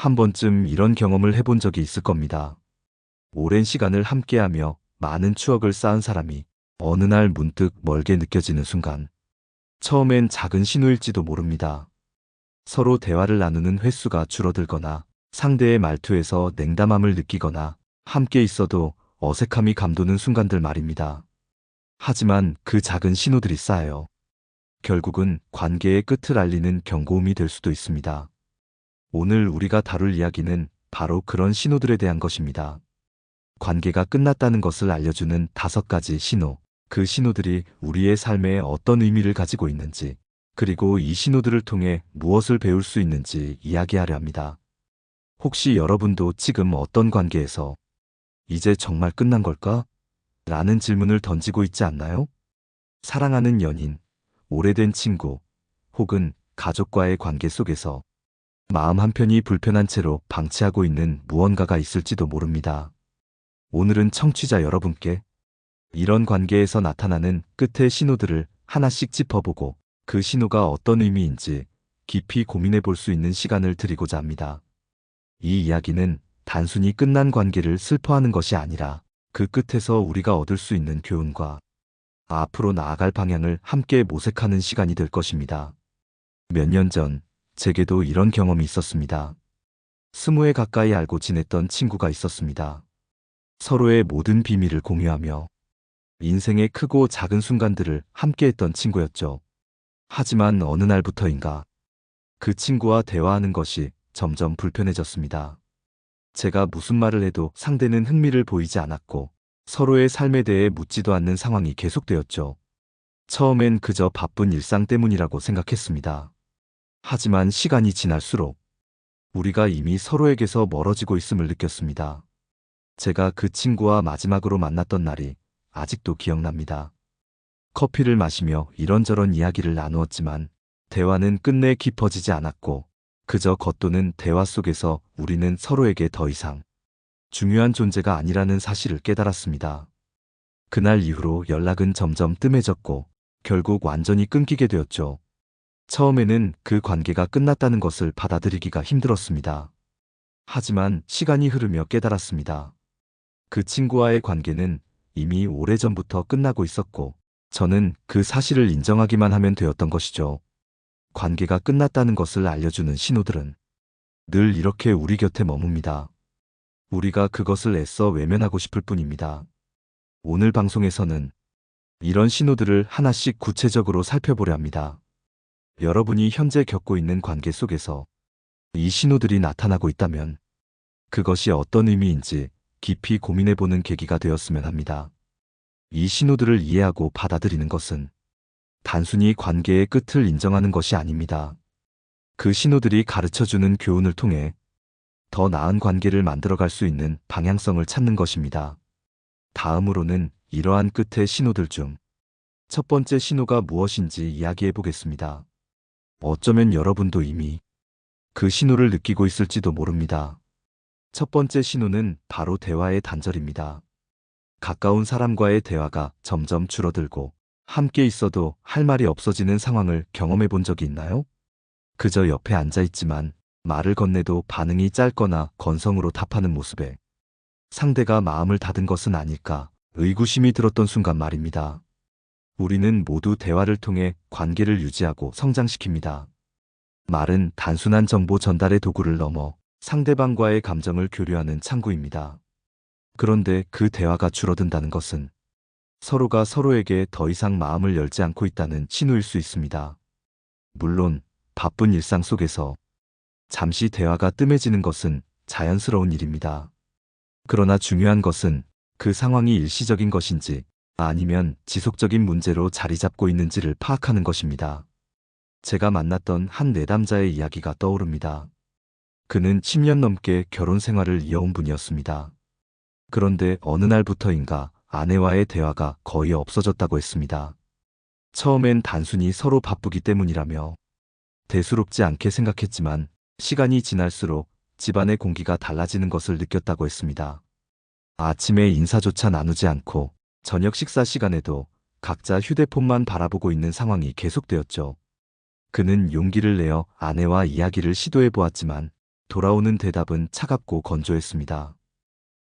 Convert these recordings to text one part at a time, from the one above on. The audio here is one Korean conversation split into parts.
한 번쯤 이런 경험을 해본 적이 있을 겁니다. 오랜 시간을 함께하며 많은 추억을 쌓은 사람이 어느 날 문득 멀게 느껴지는 순간, 처음엔 작은 신호일지도 모릅니다. 서로 대화를 나누는 횟수가 줄어들거나 상대의 말투에서 냉담함을 느끼거나 함께 있어도 어색함이 감도는 순간들 말입니다. 하지만 그 작은 신호들이 쌓여 결국은 관계의 끝을 알리는 경고음이 될 수도 있습니다. 오늘 우리가 다룰 이야기는 바로 그런 신호들에 대한 것입니다. 관계가 끝났다는 것을 알려주는 다섯 가지 신호. 그 신호들이 우리의 삶에 어떤 의미를 가지고 있는지, 그리고 이 신호들을 통해 무엇을 배울 수 있는지 이야기하려 합니다. 혹시 여러분도 지금 어떤 관계에서 이제 정말 끝난 걸까? 라는 질문을 던지고 있지 않나요? 사랑하는 연인, 오래된 친구, 혹은 가족과의 관계 속에서 마음 한편이 불편한 채로 방치하고 있는 무언가가 있을지도 모릅니다. 오늘은 청취자 여러분께 이런 관계에서 나타나는 끝의 신호들을 하나씩 짚어보고 그 신호가 어떤 의미인지 깊이 고민해 볼 수 있는 시간을 드리고자 합니다. 이 이야기는 단순히 끝난 관계를 슬퍼하는 것이 아니라 그 끝에서 우리가 얻을 수 있는 교훈과 앞으로 나아갈 방향을 함께 모색하는 시간이 될 것입니다. 몇 년 전, 제게도 이런 경험이 있었습니다. 스무 해 가까이 알고 지냈던 친구가 있었습니다. 서로의 모든 비밀을 공유하며 인생의 크고 작은 순간들을 함께했던 친구였죠. 하지만 어느 날부터인가 그 친구와 대화하는 것이 점점 불편해졌습니다. 제가 무슨 말을 해도 상대는 흥미를 보이지 않았고 서로의 삶에 대해 묻지도 않는 상황이 계속되었죠. 처음엔 그저 바쁜 일상 때문이라고 생각했습니다. 하지만 시간이 지날수록 우리가 이미 서로에게서 멀어지고 있음을 느꼈습니다. 제가 그 친구와 마지막으로 만났던 날이 아직도 기억납니다. 커피를 마시며 이런저런 이야기를 나누었지만 대화는 끝내 깊어지지 않았고 그저 겉도는 대화 속에서 우리는 서로에게 더 이상 중요한 존재가 아니라는 사실을 깨달았습니다. 그날 이후로 연락은 점점 뜸해졌고 결국 완전히 끊기게 되었죠. 처음에는 그 관계가 끝났다는 것을 받아들이기가 힘들었습니다. 하지만 시간이 흐르며 깨달았습니다. 그 친구와의 관계는 이미 오래전부터 끝나고 있었고 저는 그 사실을 인정하기만 하면 되었던 것이죠. 관계가 끝났다는 것을 알려주는 신호들은 늘 이렇게 우리 곁에 머뭅니다. 우리가 그것을 애써 외면하고 싶을 뿐입니다. 오늘 방송에서는 이런 신호들을 하나씩 구체적으로 살펴보려 합니다. 여러분이 현재 겪고 있는 관계 속에서 이 신호들이 나타나고 있다면 그것이 어떤 의미인지 깊이 고민해보는 계기가 되었으면 합니다. 이 신호들을 이해하고 받아들이는 것은 단순히 관계의 끝을 인정하는 것이 아닙니다. 그 신호들이 가르쳐주는 교훈을 통해 더 나은 관계를 만들어갈 수 있는 방향성을 찾는 것입니다. 다음으로는 이러한 끝의 신호들 중 첫 번째 신호가 무엇인지 이야기해 보겠습니다. 어쩌면 여러분도 이미 그 신호를 느끼고 있을지도 모릅니다. 첫 번째 신호는 바로 대화의 단절입니다. 가까운 사람과의 대화가 점점 줄어들고 함께 있어도 할 말이 없어지는 상황을 경험해 본 적이 있나요? 그저 옆에 앉아 있지만 말을 건네도 반응이 짧거나 건성으로 답하는 모습에 상대가 마음을 닫은 것은 아닐까 의구심이 들었던 순간 말입니다. 우리는 모두 대화를 통해 관계를 유지하고 성장시킵니다. 말은 단순한 정보 전달의 도구를 넘어 상대방과의 감정을 교류하는 창구입니다. 그런데 그 대화가 줄어든다는 것은 서로가 서로에게 더 이상 마음을 열지 않고 있다는 신호일 수 있습니다. 물론 바쁜 일상 속에서 잠시 대화가 뜸해지는 것은 자연스러운 일입니다. 그러나 중요한 것은 그 상황이 일시적인 것인지 아니면 지속적인 문제로 자리 잡고 있는지를 파악하는 것입니다. 제가 만났던 한 내담자의 이야기가 떠오릅니다. 그는 10년 넘게 결혼 생활을 이어온 분이었습니다. 그런데 어느 날부터인가 아내와의 대화가 거의 없어졌다고 했습니다. 처음엔 단순히 서로 바쁘기 때문이라며 대수롭지 않게 생각했지만 시간이 지날수록 집안의 공기가 달라지는 것을 느꼈다고 했습니다. 아침에 인사조차 나누지 않고 저녁 식사 시간에도 각자 휴대폰만 바라보고 있는 상황이 계속되었죠. 그는 용기를 내어 아내와 이야기를 시도해 보았지만 돌아오는 대답은 차갑고 건조했습니다.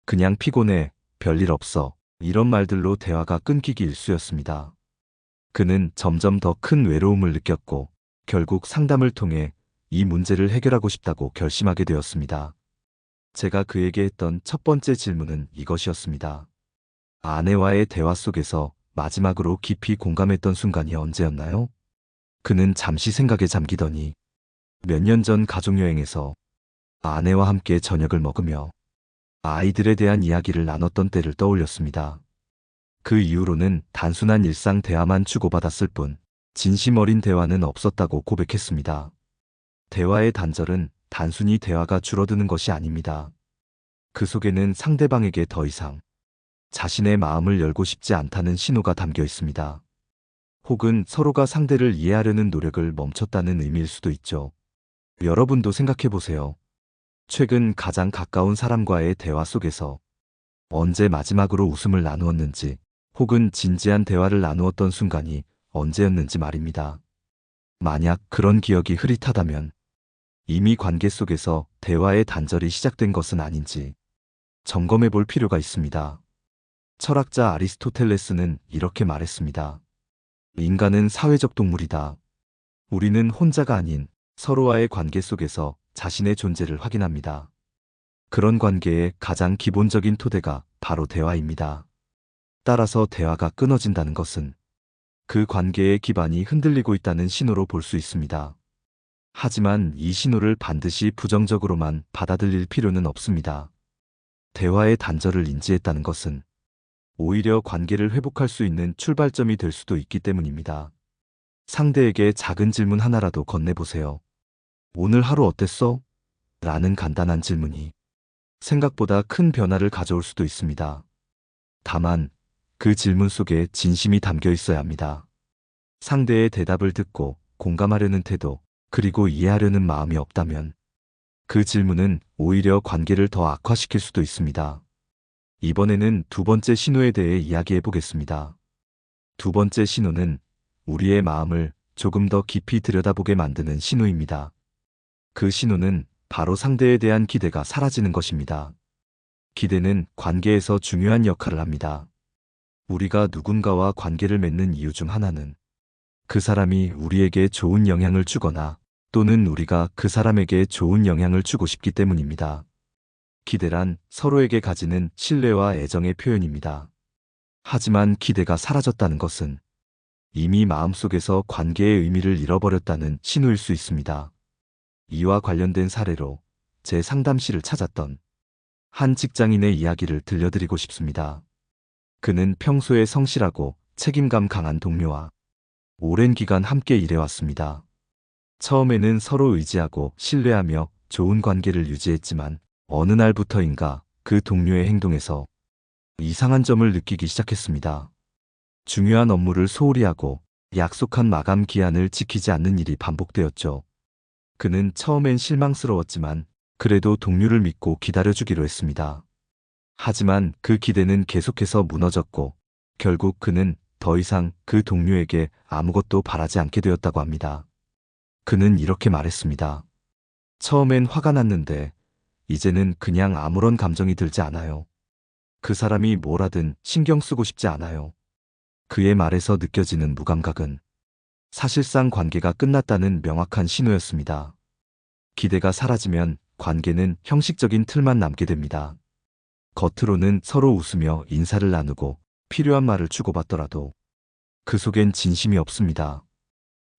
그냥 피곤해, 별일 없어. 이런 말들로 대화가 끊기기 일쑤였습니다. 그는 점점 더 큰 외로움을 느꼈고 결국 상담을 통해 이 문제를 해결하고 싶다고 결심하게 되었습니다. 제가 그에게 했던 첫 번째 질문은 이것이었습니다. 아내와의 대화 속에서 마지막으로 깊이 공감했던 순간이 언제였나요? 그는 잠시 생각에 잠기더니 몇 년 전 가족여행에서 아내와 함께 저녁을 먹으며 아이들에 대한 이야기를 나눴던 때를 떠올렸습니다. 그 이후로는 단순한 일상 대화만 주고받았을 뿐 진심 어린 대화는 없었다고 고백했습니다. 대화의 단절은 단순히 대화가 줄어드는 것이 아닙니다. 그 속에는 상대방에게 더 이상 자신의 마음을 열고 싶지 않다는 신호가 담겨 있습니다. 혹은 서로가 상대를 이해하려는 노력을 멈췄다는 의미일 수도 있죠. 여러분도 생각해 보세요. 최근 가장 가까운 사람과의 대화 속에서 언제 마지막으로 웃음을 나누었는지 혹은 진지한 대화를 나누었던 순간이 언제였는지 말입니다. 만약 그런 기억이 흐릿하다면 이미 관계 속에서 대화의 단절이 시작된 것은 아닌지 점검해 볼 필요가 있습니다. 철학자 아리스토텔레스는 이렇게 말했습니다. 인간은 사회적 동물이다. 우리는 혼자가 아닌 서로와의 관계 속에서 자신의 존재를 확인합니다. 그런 관계의 가장 기본적인 토대가 바로 대화입니다. 따라서 대화가 끊어진다는 것은 그 관계의 기반이 흔들리고 있다는 신호로 볼 수 있습니다. 하지만 이 신호를 반드시 부정적으로만 받아들일 필요는 없습니다. 대화의 단절을 인지했다는 것은 오히려 관계를 회복할 수 있는 출발점이 될 수도 있기 때문입니다. 상대에게 작은 질문 하나라도 건네보세요. 오늘 하루 어땠어? 라는 간단한 질문이 생각보다 큰 변화를 가져올 수도 있습니다. 다만 그 질문 속에 진심이 담겨 있어야 합니다. 상대의 대답을 듣고 공감하려는 태도, 그리고 이해하려는 마음이 없다면 그 질문은 오히려 관계를 더 악화시킬 수도 있습니다. 이번에는 두 번째 신호에 대해 이야기해 보겠습니다. 두 번째 신호는 우리의 마음을 조금 더 깊이 들여다보게 만드는 신호입니다. 그 신호는 바로 상대에 대한 기대가 사라지는 것입니다. 기대는 관계에서 중요한 역할을 합니다. 우리가 누군가와 관계를 맺는 이유 중 하나는 그 사람이 우리에게 좋은 영향을 주거나 또는 우리가 그 사람에게 좋은 영향을 주고 싶기 때문입니다. 기대란 서로에게 가지는 신뢰와 애정의 표현입니다. 하지만 기대가 사라졌다는 것은 이미 마음속에서 관계의 의미를 잃어버렸다는 신호일 수 있습니다. 이와 관련된 사례로 제 상담실을 찾았던 한 직장인의 이야기를 들려드리고 싶습니다. 그는 평소에 성실하고 책임감 강한 동료와 오랜 기간 함께 일해왔습니다. 처음에는 서로 의지하고 신뢰하며 좋은 관계를 유지했지만 어느 날부터인가 그 동료의 행동에서 이상한 점을 느끼기 시작했습니다. 중요한 업무를 소홀히 하고 약속한 마감 기한을 지키지 않는 일이 반복되었죠. 그는 처음엔 실망스러웠지만 그래도 동료를 믿고 기다려주기로 했습니다. 하지만 그 기대는 계속해서 무너졌고 결국 그는 더 이상 그 동료에게 아무것도 바라지 않게 되었다고 합니다. 그는 이렇게 말했습니다. 처음엔 화가 났는데 이제는 그냥 아무런 감정이 들지 않아요. 그 사람이 뭘 하든 신경 쓰고 싶지 않아요. 그의 말에서 느껴지는 무감각은 사실상 관계가 끝났다는 명확한 신호였습니다. 기대가 사라지면 관계는 형식적인 틀만 남게 됩니다. 겉으로는 서로 웃으며 인사를 나누고 필요한 말을 주고받더라도 그 속엔 진심이 없습니다.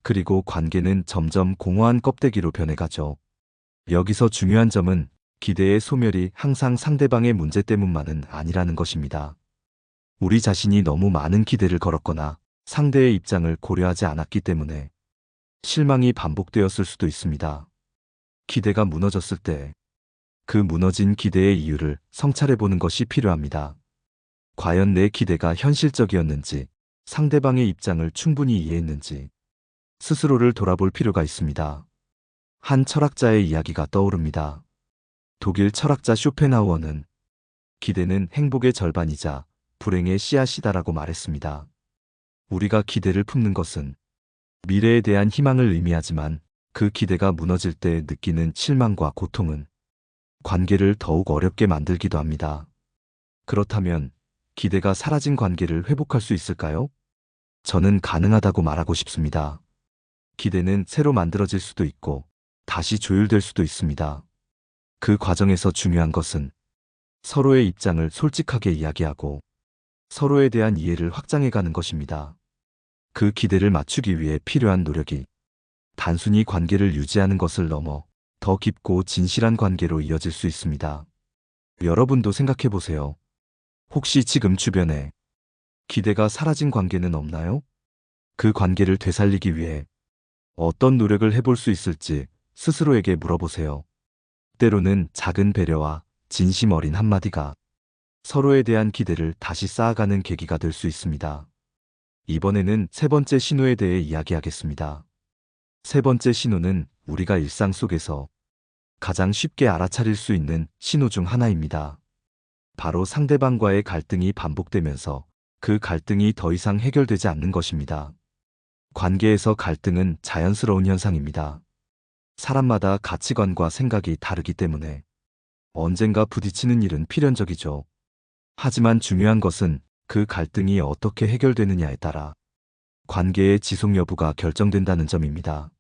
그리고 관계는 점점 공허한 껍데기로 변해가죠. 여기서 중요한 점은 기대의 소멸이 항상 상대방의 문제 때문만은 아니라는 것입니다. 우리 자신이 너무 많은 기대를 걸었거나 상대의 입장을 고려하지 않았기 때문에 실망이 반복되었을 수도 있습니다. 기대가 무너졌을 때 그 무너진 기대의 이유를 성찰해 보는 것이 필요합니다. 과연 내 기대가 현실적이었는지, 상대방의 입장을 충분히 이해했는지, 스스로를 돌아볼 필요가 있습니다. 한 철학자의 이야기가 떠오릅니다. 독일 철학자 쇼펜하우어는 기대는 행복의 절반이자 불행의 씨앗이다라고 말했습니다. 우리가 기대를 품는 것은 미래에 대한 희망을 의미하지만 그 기대가 무너질 때 느끼는 실망과 고통은 관계를 더욱 어렵게 만들기도 합니다. 그렇다면 기대가 사라진 관계를 회복할 수 있을까요? 저는 가능하다고 말하고 싶습니다. 기대는 새로 만들어질 수도 있고 다시 조율될 수도 있습니다. 그 과정에서 중요한 것은 서로의 입장을 솔직하게 이야기하고 서로에 대한 이해를 확장해 가는 것입니다. 그 기대를 맞추기 위해 필요한 노력이 단순히 관계를 유지하는 것을 넘어 더 깊고 진실한 관계로 이어질 수 있습니다. 여러분도 생각해 보세요. 혹시 지금 주변에 기대가 사라진 관계는 없나요? 그 관계를 되살리기 위해 어떤 노력을 해볼 수 있을지 스스로에게 물어보세요. 때로는 작은 배려와 진심 어린 한마디가 서로에 대한 기대를 다시 쌓아가는 계기가 될 수 있습니다. 이번에는 세 번째 신호에 대해 이야기하겠습니다. 세 번째 신호는 우리가 일상 속에서 가장 쉽게 알아차릴 수 있는 신호 중 하나입니다. 바로 상대방과의 갈등이 반복되면서 그 갈등이 더 이상 해결되지 않는 것입니다. 관계에서 갈등은 자연스러운 현상입니다. 사람마다 가치관과 생각이 다르기 때문에 언젠가 부딪히는 일은 필연적이죠. 하지만 중요한 것은 그 갈등이 어떻게 해결되느냐에 따라 관계의 지속 여부가 결정된다는 점입니다.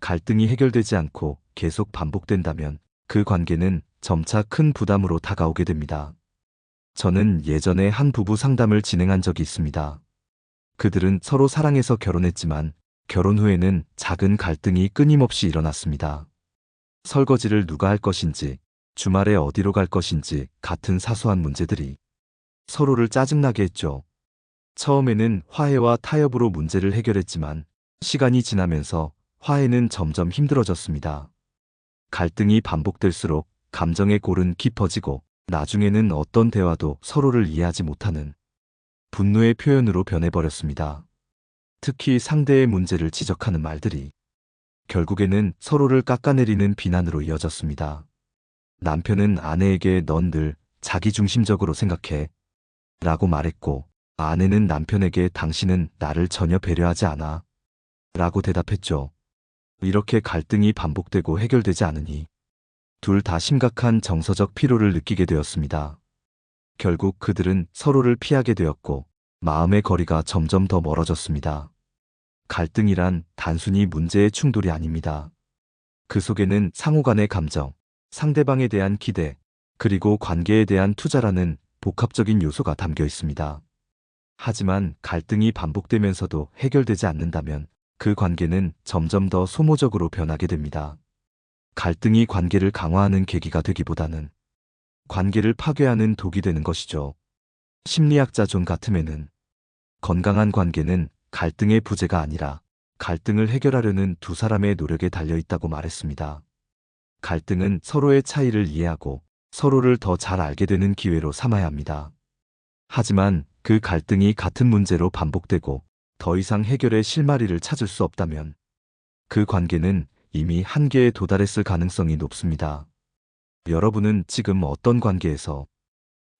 갈등이 해결되지 않고 계속 반복된다면 그 관계는 점차 큰 부담으로 다가오게 됩니다. 저는 예전에 한 부부 상담을 진행한 적이 있습니다. 그들은 서로 사랑해서 결혼했지만 결혼 후에는 작은 갈등이 끊임없이 일어났습니다. 설거지를 누가 할 것인지, 주말에 어디로 갈 것인지 같은 사소한 문제들이 서로를 짜증나게 했죠. 처음에는 화해와 타협으로 문제를 해결했지만 시간이 지나면서 화해는 점점 힘들어졌습니다. 갈등이 반복될수록 감정의 골은 깊어지고 나중에는 어떤 대화도 서로를 이해하지 못하는 분노의 표현으로 변해버렸습니다. 특히 상대의 문제를 지적하는 말들이 결국에는 서로를 깎아내리는 비난으로 이어졌습니다. 남편은 아내에게 넌 늘 자기중심적으로 생각해 라고 말했고 아내는 남편에게 당신은 나를 전혀 배려하지 않아 라고 대답했죠. 이렇게 갈등이 반복되고 해결되지 않으니 둘 다 심각한 정서적 피로를 느끼게 되었습니다. 결국 그들은 서로를 피하게 되었고 마음의 거리가 점점 더 멀어졌습니다. 갈등이란 단순히 문제의 충돌이 아닙니다. 그 속에는 상호 간의 감정, 상대방에 대한 기대, 그리고 관계에 대한 투자라는 복합적인 요소가 담겨 있습니다. 하지만 갈등이 반복되면서도 해결되지 않는다면 그 관계는 점점 더 소모적으로 변하게 됩니다. 갈등이 관계를 강화하는 계기가 되기보다는 관계를 파괴하는 독이 되는 것이죠. 심리학자 존 가트맨은 건강한 관계는 갈등의 부재가 아니라 갈등을 해결하려는 두 사람의 노력에 달려 있다고 말했습니다. 갈등은 서로의 차이를 이해하고 서로를 더 잘 알게 되는 기회로 삼아야 합니다. 하지만 그 갈등이 같은 문제로 반복되고 더 이상 해결의 실마리를 찾을 수 없다면 그 관계는 이미 한계에 도달했을 가능성이 높습니다. 여러분은 지금 어떤 관계에서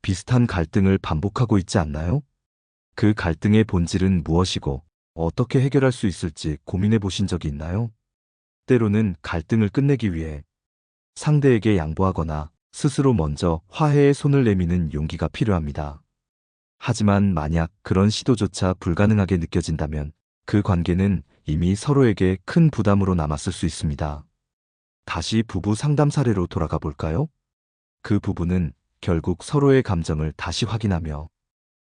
비슷한 갈등을 반복하고 있지 않나요? 그 갈등의 본질은 무엇이고 어떻게 해결할 수 있을지 고민해 보신 적이 있나요? 때로는 갈등을 끝내기 위해 상대에게 양보하거나 스스로 먼저 화해의 손을 내미는 용기가 필요합니다. 하지만 만약 그런 시도조차 불가능하게 느껴진다면 그 관계는 이미 서로에게 큰 부담으로 남았을 수 있습니다. 다시 부부 상담 사례로 돌아가 볼까요? 그 부부는 결국 서로의 감정을 다시 확인하며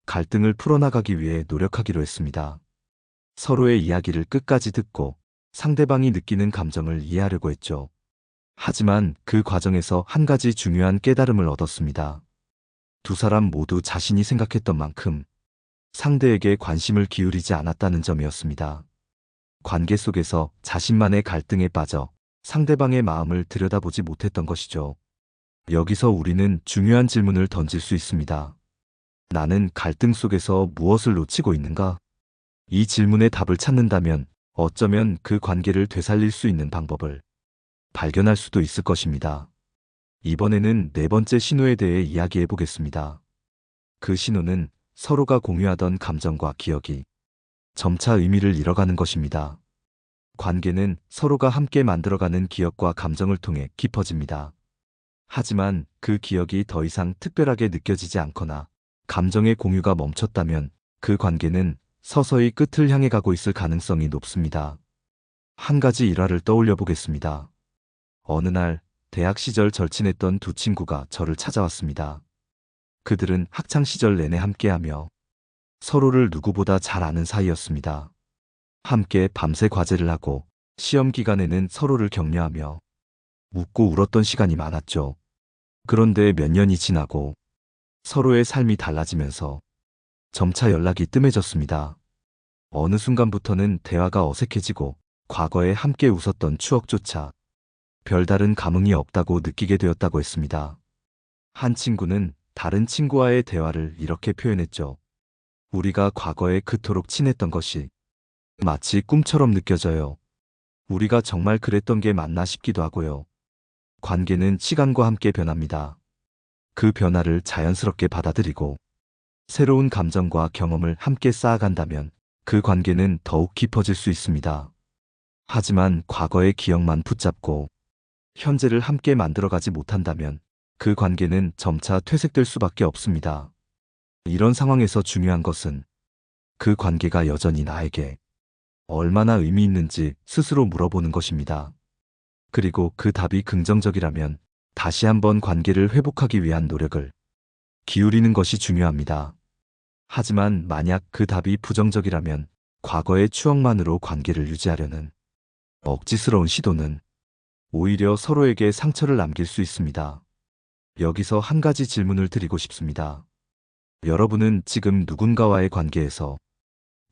갈등을 풀어나가기 위해 노력하기로 했습니다. 서로의 이야기를 끝까지 듣고 상대방이 느끼는 감정을 이해하려고 했죠. 하지만 그 과정에서 한 가지 중요한 깨달음을 얻었습니다. 두 사람 모두 자신이 생각했던 만큼 상대에게 관심을 기울이지 않았다는 점이었습니다. 관계 속에서 자신만의 갈등에 빠져 상대방의 마음을 들여다보지 못했던 것이죠. 여기서 우리는 중요한 질문을 던질 수 있습니다. 나는 갈등 속에서 무엇을 놓치고 있는가? 이 질문의 답을 찾는다면 어쩌면 그 관계를 되살릴 수 있는 방법을 발견할 수도 있을 것입니다. 이번에는 네 번째 신호에 대해 이야기해 보겠습니다. 그 신호는 서로가 공유하던 감정과 기억이 점차 의미를 잃어가는 것입니다. 관계는 서로가 함께 만들어가는 기억과 감정을 통해 깊어집니다. 하지만 그 기억이 더 이상 특별하게 느껴지지 않거나 감정의 공유가 멈췄다면 그 관계는 서서히 끝을 향해 가고 있을 가능성이 높습니다. 한 가지 일화를 떠올려 보겠습니다. 어느 날 대학 시절 절친했던 두 친구가 저를 찾아왔습니다. 그들은 학창 시절 내내 함께하며 서로를 누구보다 잘 아는 사이였습니다. 함께 밤새 과제를 하고 시험 기간에는 서로를 격려하며 웃고 울었던 시간이 많았죠. 그런데 몇 년이 지나고 서로의 삶이 달라지면서 점차 연락이 뜸해졌습니다. 어느 순간부터는 대화가 어색해지고 과거에 함께 웃었던 추억조차 별다른 감흥이 없다고 느끼게 되었다고 했습니다. 한 친구는 다른 친구와의 대화를 이렇게 표현했죠. 우리가 과거에 그토록 친했던 것이 마치 꿈처럼 느껴져요. 우리가 정말 그랬던 게 맞나 싶기도 하고요. 관계는 시간과 함께 변합니다. 그 변화를 자연스럽게 받아들이고 새로운 감정과 경험을 함께 쌓아간다면 그 관계는 더욱 깊어질 수 있습니다. 하지만 과거의 기억만 붙잡고 현재를 함께 만들어가지 못한다면 그 관계는 점차 퇴색될 수밖에 없습니다. 이런 상황에서 중요한 것은 그 관계가 여전히 나에게 얼마나 의미 있는지 스스로 물어보는 것입니다. 그리고 그 답이 긍정적이라면 다시 한번 관계를 회복하기 위한 노력을 기울이는 것이 중요합니다. 하지만 만약 그 답이 부정적이라면 과거의 추억만으로 관계를 유지하려는 억지스러운 시도는 오히려 서로에게 상처를 남길 수 있습니다. 여기서 한 가지 질문을 드리고 싶습니다. 여러분은 지금 누군가와의 관계에서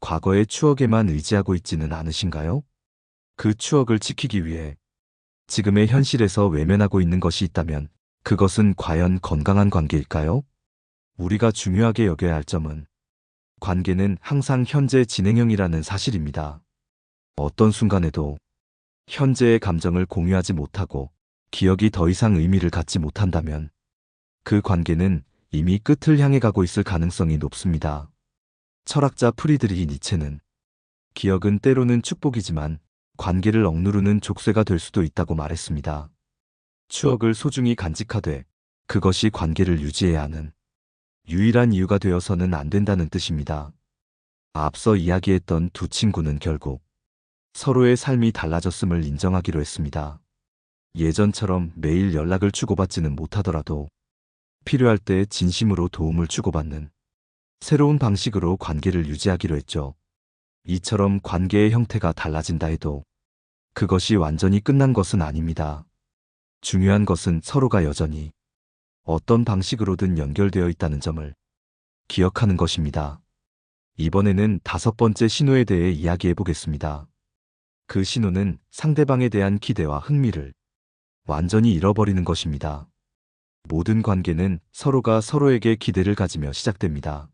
과거의 추억에만 의지하고 있지는 않으신가요? 그 추억을 지키기 위해 지금의 현실에서 외면하고 있는 것이 있다면 그것은 과연 건강한 관계일까요? 우리가 중요하게 여겨야 할 점은 관계는 항상 현재 진행형이라는 사실입니다. 어떤 순간에도 현재의 감정을 공유하지 못하고 기억이 더 이상 의미를 갖지 못한다면 그 관계는 이미 끝을 향해 가고 있을 가능성이 높습니다. 철학자 프리드리히 니체는 기억은 때로는 축복이지만 관계를 억누르는 족쇄가 될 수도 있다고 말했습니다. 추억을 소중히 간직하되 그것이 관계를 유지해야 하는 유일한 이유가 되어서는 안 된다는 뜻입니다. 앞서 이야기했던 두 친구는 결국 서로의 삶이 달라졌음을 인정하기로 했습니다. 예전처럼 매일 연락을 주고받지는 못하더라도 필요할 때 진심으로 도움을 주고받는 새로운 방식으로 관계를 유지하기로 했죠. 이처럼 관계의 형태가 달라진다 해도 그것이 완전히 끝난 것은 아닙니다. 중요한 것은 서로가 여전히 어떤 방식으로든 연결되어 있다는 점을 기억하는 것입니다. 이번에는 다섯 번째 신호에 대해 이야기해 보겠습니다. 그 신호는 상대방에 대한 기대와 흥미를 완전히 잃어버리는 것입니다. 모든 관계는 서로가 서로에게 기대를 가지며 시작됩니다.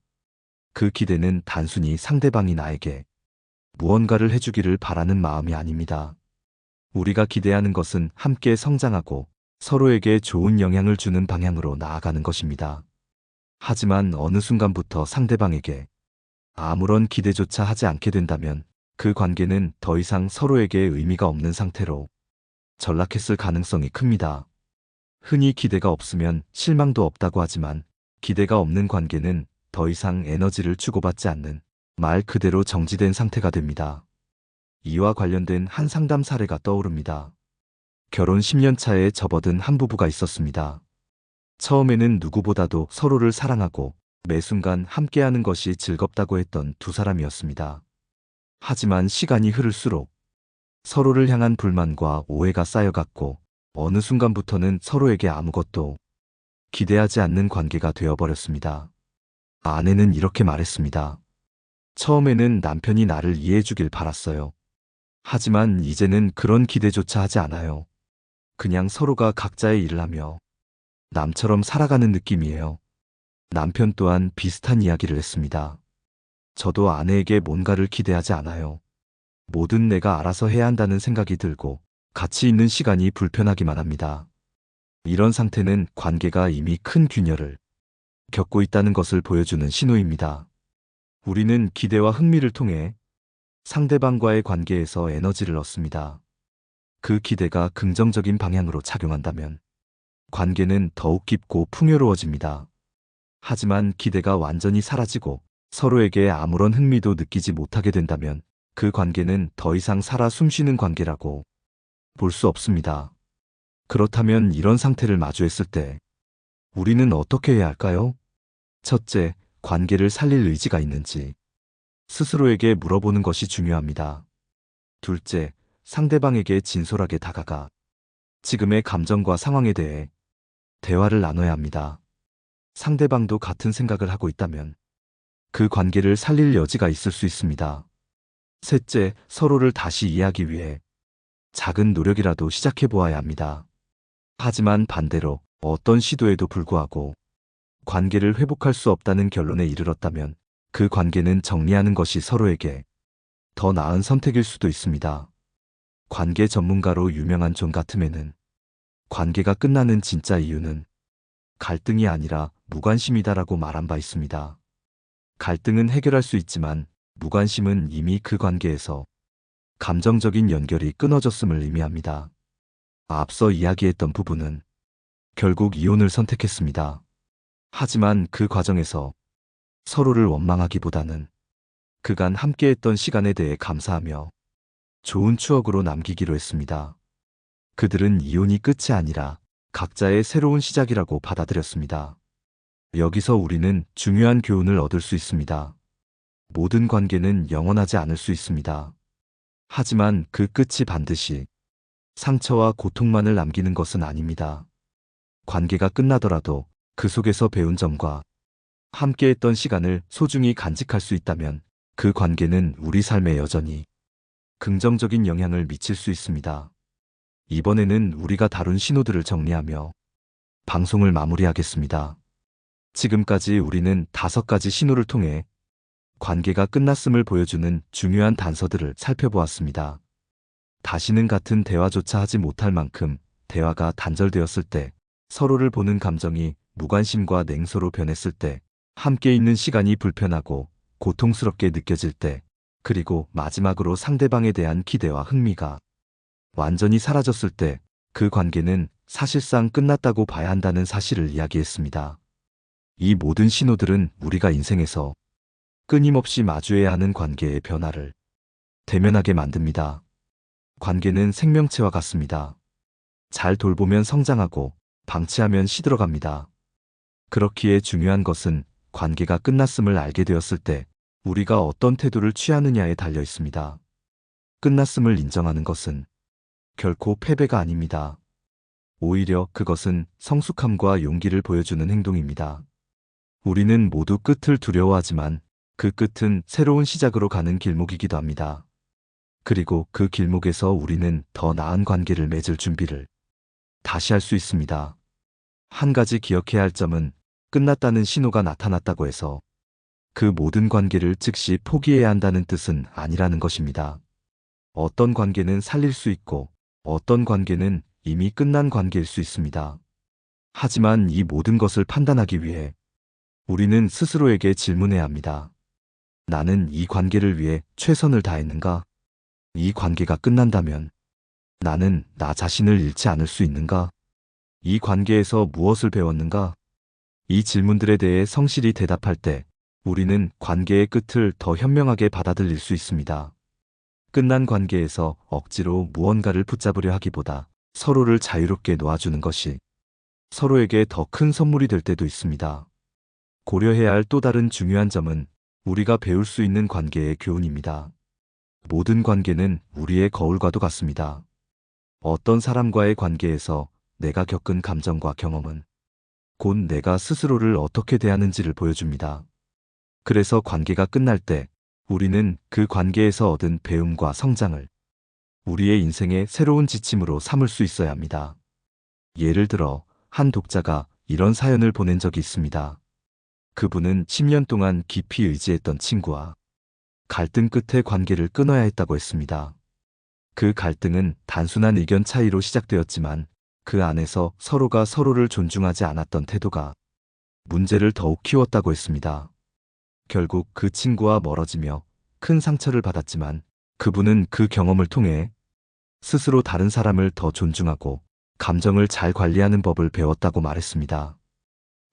그 기대는 단순히 상대방이 나에게 무언가를 해주기를 바라는 마음이 아닙니다. 우리가 기대하는 것은 함께 성장하고 서로에게 좋은 영향을 주는 방향으로 나아가는 것입니다. 하지만 어느 순간부터 상대방에게 아무런 기대조차 하지 않게 된다면 그 관계는 더 이상 서로에게 의미가 없는 상태로 전락했을 가능성이 큽니다. 흔히 기대가 없으면 실망도 없다고 하지만 기대가 없는 관계는 더 이상 에너지를 주고받지 않는 말 그대로 정지된 상태가 됩니다. 이와 관련된 한 상담 사례가 떠오릅니다. 결혼 10년 차에 접어든 한 부부가 있었습니다. 처음에는 누구보다도 서로를 사랑하고 매 순간 함께하는 것이 즐겁다고 했던 두 사람이었습니다. 하지만 시간이 흐를수록 서로를 향한 불만과 오해가 쌓여갔고 어느 순간부터는 서로에게 아무것도 기대하지 않는 관계가 되어버렸습니다. 아내는 이렇게 말했습니다. 처음에는 남편이 나를 이해해주길 바랐어요. 하지만 이제는 그런 기대조차 하지 않아요. 그냥 서로가 각자의 일을 하며 남처럼 살아가는 느낌이에요. 남편 또한 비슷한 이야기를 했습니다. 저도 아내에게 뭔가를 기대하지 않아요. 뭐든 내가 알아서 해야 한다는 생각이 들고 같이 있는 시간이 불편하기만 합니다. 이런 상태는 관계가 이미 큰 균열을 겪고 있다는 것을 보여주는 신호입니다. 우리는 기대와 흥미를 통해 상대방과의 관계에서 에너지를 얻습니다. 그 기대가 긍정적인 방향으로 작용한다면 관계는 더욱 깊고 풍요로워집니다. 하지만 기대가 완전히 사라지고 서로에게 아무런 흥미도 느끼지 못하게 된다면 그 관계는 더 이상 살아 숨쉬는 관계라고 볼 수 없습니다. 그렇다면 이런 상태를 마주했을 때 우리는 어떻게 해야 할까요? 첫째, 관계를 살릴 의지가 있는지 스스로에게 물어보는 것이 중요합니다. 둘째, 상대방에게 진솔하게 다가가 지금의 감정과 상황에 대해 대화를 나눠야 합니다. 상대방도 같은 생각을 하고 있다면 그 관계를 살릴 여지가 있을 수 있습니다. 셋째, 서로를 다시 이해하기 위해 작은 노력이라도 시작해 보아야 합니다. 하지만 반대로 어떤 시도에도 불구하고 관계를 회복할 수 없다는 결론에 이르렀다면 그 관계는 정리하는 것이 서로에게 더 나은 선택일 수도 있습니다. 관계 전문가로 유명한 존 가트맨은 관계가 끝나는 진짜 이유는 갈등이 아니라 무관심이다라고 말한 바 있습니다. 갈등은 해결할 수 있지만 무관심은 이미 그 관계에서 감정적인 연결이 끊어졌음을 의미합니다. 앞서 이야기했던 부부는 결국 이혼을 선택했습니다. 하지만 그 과정에서 서로를 원망하기보다는 그간 함께했던 시간에 대해 감사하며 좋은 추억으로 남기기로 했습니다. 그들은 이혼이 끝이 아니라 각자의 새로운 시작이라고 받아들였습니다. 여기서 우리는 중요한 교훈을 얻을 수 있습니다. 모든 관계는 영원하지 않을 수 있습니다. 하지만 그 끝이 반드시 상처와 고통만을 남기는 것은 아닙니다. 관계가 끝나더라도 그 속에서 배운 점과 함께했던 시간을 소중히 간직할 수 있다면 그 관계는 우리 삶에 여전히 긍정적인 영향을 미칠 수 있습니다. 이번에는 우리가 다룬 신호들을 정리하며 방송을 마무리하겠습니다. 지금까지 우리는 다섯 가지 신호를 통해 관계가 끝났음을 보여주는 중요한 단서들을 살펴보았습니다. 다시는 같은 대화조차 하지 못할 만큼 대화가 단절되었을 때, 서로를 보는 감정이 무관심과 냉소로 변했을 때, 함께 있는 시간이 불편하고 고통스럽게 느껴질 때, 그리고 마지막으로 상대방에 대한 기대와 흥미가 완전히 사라졌을 때, 그 관계는 사실상 끝났다고 봐야 한다는 사실을 이야기했습니다. 이 모든 신호들은 우리가 인생에서 끊임없이 마주해야 하는 관계의 변화를 대면하게 만듭니다. 관계는 생명체와 같습니다. 잘 돌보면 성장하고 방치하면 시들어갑니다. 그렇기에 중요한 것은 관계가 끝났음을 알게 되었을 때 우리가 어떤 태도를 취하느냐에 달려 있습니다. 끝났음을 인정하는 것은 결코 패배가 아닙니다. 오히려 그것은 성숙함과 용기를 보여주는 행동입니다. 우리는 모두 끝을 두려워하지만 그 끝은 새로운 시작으로 가는 길목이기도 합니다. 그리고 그 길목에서 우리는 더 나은 관계를 맺을 준비를 다시 할 수 있습니다. 한 가지 기억해야 할 점은 끝났다는 신호가 나타났다고 해서 그 모든 관계를 즉시 포기해야 한다는 뜻은 아니라는 것입니다. 어떤 관계는 살릴 수 있고 어떤 관계는 이미 끝난 관계일 수 있습니다. 하지만 이 모든 것을 판단하기 위해 우리는 스스로에게 질문해야 합니다. 나는 이 관계를 위해 최선을 다했는가? 이 관계가 끝난다면 나는 나 자신을 잃지 않을 수 있는가? 이 관계에서 무엇을 배웠는가? 이 질문들에 대해 성실히 대답할 때 우리는 관계의 끝을 더 현명하게 받아들일 수 있습니다. 끝난 관계에서 억지로 무언가를 붙잡으려 하기보다 서로를 자유롭게 놓아주는 것이 서로에게 더 큰 선물이 될 때도 있습니다. 고려해야 할 또 다른 중요한 점은 우리가 배울 수 있는 관계의 교훈입니다. 모든 관계는 우리의 거울과도 같습니다. 어떤 사람과의 관계에서 내가 겪은 감정과 경험은 곧 내가 스스로를 어떻게 대하는지를 보여줍니다. 그래서 관계가 끝날 때 우리는 그 관계에서 얻은 배움과 성장을 우리의 인생의 새로운 지침으로 삼을 수 있어야 합니다. 예를 들어 한 독자가 이런 사연을 보낸 적이 있습니다. 그분은 10년 동안 깊이 의지했던 친구와 갈등 끝에 관계를 끊어야 했다고 했습니다. 그 갈등은 단순한 의견 차이로 시작되었지만 그 안에서 서로가 서로를 존중하지 않았던 태도가 문제를 더욱 키웠다고 했습니다. 결국 그 친구와 멀어지며 큰 상처를 받았지만 그분은 그 경험을 통해 스스로 다른 사람을 더 존중하고 감정을 잘 관리하는 법을 배웠다고 말했습니다.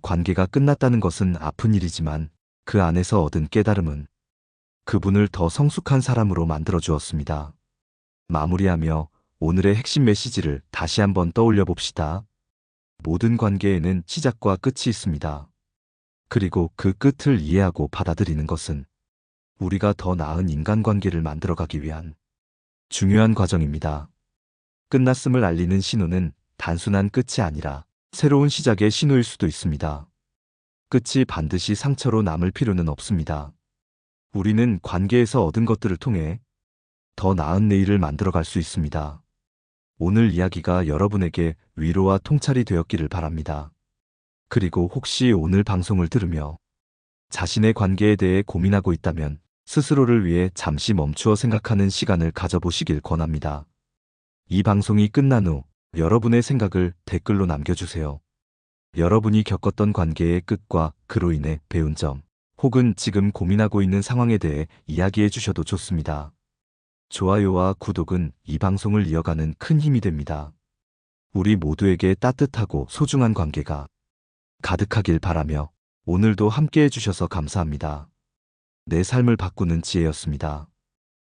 관계가 끝났다는 것은 아픈 일이지만 그 안에서 얻은 깨달음은 그분을 더 성숙한 사람으로 만들어 주었습니다. 마무리하며 오늘의 핵심 메시지를 다시 한번 떠올려 봅시다. 모든 관계에는 시작과 끝이 있습니다. 그리고 그 끝을 이해하고 받아들이는 것은 우리가 더 나은 인간관계를 만들어가기 위한 중요한 과정입니다. 끝났음을 알리는 신호는 단순한 끝이 아니라 새로운 시작의 신호일 수도 있습니다. 끝이 반드시 상처로 남을 필요는 없습니다. 우리는 관계에서 얻은 것들을 통해 더 나은 내일을 만들어갈 수 있습니다. 오늘 이야기가 여러분에게 위로와 통찰이 되었기를 바랍니다. 그리고 혹시 오늘 방송을 들으며 자신의 관계에 대해 고민하고 있다면 스스로를 위해 잠시 멈추어 생각하는 시간을 가져보시길 권합니다. 이 방송이 끝난 후 여러분의 생각을 댓글로 남겨주세요. 여러분이 겪었던 관계의 끝과 그로 인해 배운 점, 혹은 지금 고민하고 있는 상황에 대해 이야기해 주셔도 좋습니다. 좋아요와 구독은 이 방송을 이어가는 큰 힘이 됩니다. 우리 모두에게 따뜻하고 소중한 관계가 가득하길 바라며 오늘도 함께 해주셔서 감사합니다. 내 삶을 바꾸는 지혜였습니다.